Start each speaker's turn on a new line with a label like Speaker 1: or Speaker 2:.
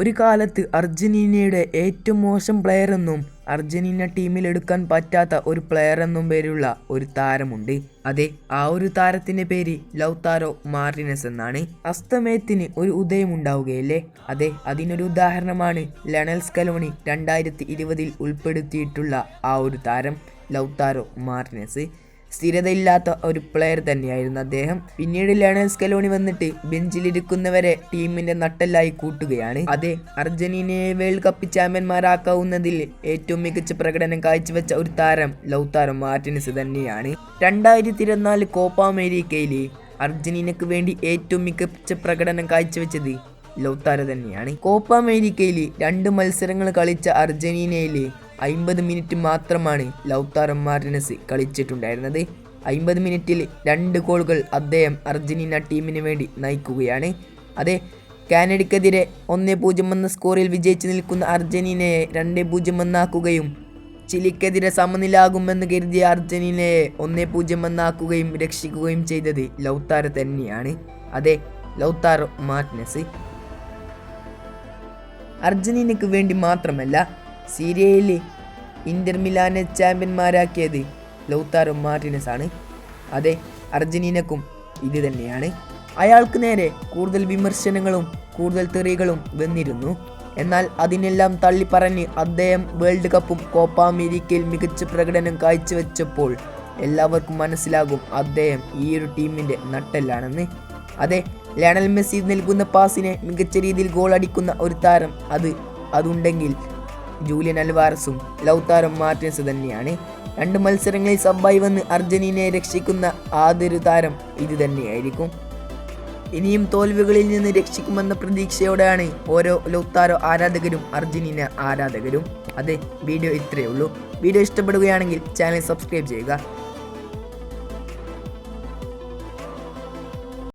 Speaker 1: ഒരു കാലത്ത് അർജന്റീനയുടെ ഏറ്റവും മോശം പ്ലെയർ എന്നും അർജന്റീന ടീമിൽ എടുക്കാൻ പറ്റാത്ത ഒരു പ്ലെയർ എന്നും പേരുള്ള ഒരു താരമുണ്ട്. അതെ ആ ഒരു താരത്തിന്റെ പേര് ലൗതാരോ മാർട്ടിനസ് എന്നാണ്. അസ്തമയത്തിന് ഒരു ഉദയം ഉണ്ടാവുകയല്ലേ? അതെ അതിനൊരു ഉദാഹരണമാണ് ലണൽ സ്കലോണി രണ്ടായിരത്തി ഇരുപതിൽ ഉൾപ്പെടുത്തിയിട്ടുള്ള ആ ഒരു താരം ലൗതാരോ മാർട്ടിനസ്. സ്ഥിരതയില്ലാത്ത ഒരു പ്ലെയർ തന്നെയായിരുന്നു അദ്ദേഹം. പിന്നീട് ലയണൽ സ്കലോണി വന്നിട്ട് ബെഞ്ചിലിരിക്കുന്നവരെ ടീമിന്റെ നട്ടെല്ലായി കൂട്ടുകയാണ്. അതെ അർജന്റീനയെ വേൾഡ് കപ്പ് ചാമ്പ്യന്മാരാക്കാവുന്നതിൽ ഏറ്റവും മികച്ച പ്രകടനം കാഴ്ചവെച്ച ഒരു താരം ലൗതാരോ മാർട്ടിനസ് തന്നെയാണ്. രണ്ടായിരത്തി ഇരുപത്തിനാല് കോപ്പ അമേരിക്കയിൽ അർജന്റീനക്ക് വേണ്ടി ഏറ്റവും മികച്ച പ്രകടനം കാഴ്ചവെച്ചത് ലൗത്താര തന്നെയാണ്. കോപ്പ അമേരിക്കയിൽ രണ്ട് മത്സരങ്ങൾ കളിച്ച അർജന്റീനയിൽ അമ്പത് മിനിറ്റ് മാത്രമാണ് ലൗതാരോ മാർട്ടിനസ് കളിച്ചിട്ടുണ്ടായിരുന്നത്. അമ്പത് മിനിറ്റിൽ രണ്ട് ഗോളുകൾ അദ്ദേഹം അർജന്റീന ടീമിന് വേണ്ടി നയിക്കുകയാണ്. അതെ കാനഡയ്ക്കെതിരെ ഒന്ന് പൂജ്യം എന്ന സ്കോറിൽ വിജയിച്ച് നിൽക്കുന്ന അർജന്റീനയെ രണ്ട് പൂജ്യം എന്നാക്കുകയും ചിലിക്കെതിരെ സമനിലാകുമെന്ന് കരുതിയ അർജന്റീനയെ ഒന്ന് പൂജ്യം എന്നാക്കുകയും രക്ഷിക്കുകയും ചെയ്തത് ലൗത്താർ തന്നെയാണ്. അതെ ലൗത്താർ മാർട്ടിനസ് അർജന്റീനയ്ക്ക് വേണ്ടി മാത്രമല്ല സീരിയയിൽ ഇന്റർ മിലാനെ ചാമ്പ്യന്മാരാക്കിയത് ലൗത്താരോ മാർട്ടിനസ് ആണ് അതെ അർജന്റീനക്കും ഇത് തന്നെയാണ്. അയാൾക്ക് നേരെ കൂടുതൽ വിമർശനങ്ങളും കൂടുതൽ തെറികളും വന്നിരുന്നു. എന്നാൽ അതിനെല്ലാം തള്ളിപ്പറഞ്ഞ് അദ്ദേഹം വേൾഡ് കപ്പും കോപ്പ അമേരിക്കയിൽ മികച്ച പ്രകടനം കാഴ്ചവെച്ചപ്പോൾ എല്ലാവർക്കും മനസ്സിലാകും അദ്ദേഹം ഈ ഒരു ടീമിന്റെ നട്ടെല്ലാണെന്ന്. അതെ ലയണൽ മെസ്സി നൽകുന്ന പാസിനെ മികച്ച രീതിയിൽ ഗോൾ അടിക്കുന്ന ഒരു താരം അത്. അതുണ്ടെങ്കിൽ ജൂലിയൻ അൽവാരസും ലൗത്താറും മാർട്ടിൻസ് തന്നെയാണ്. രണ്ട് മത്സരങ്ങളിൽ സബ്ബായി വന്ന് അർജന്റീനയെ രക്ഷിക്കുന്ന ആദ്യൊരു താരം ഇത് തന്നെയായിരിക്കും. ഇനിയും തോൽവികളിൽ നിന്ന് രക്ഷിക്കുമെന്ന പ്രതീക്ഷയോടെയാണ് ഓരോ ലൗത്താരോ ആരാധകരും അർജന്റീന ആരാധകരും. അതെ വീഡിയോ ഇത്രയേ ഉള്ളൂ. വീഡിയോ ഇഷ്ടപ്പെടുകയാണെങ്കിൽ ചാനൽ സബ്സ്ക്രൈബ് ചെയ്യുക.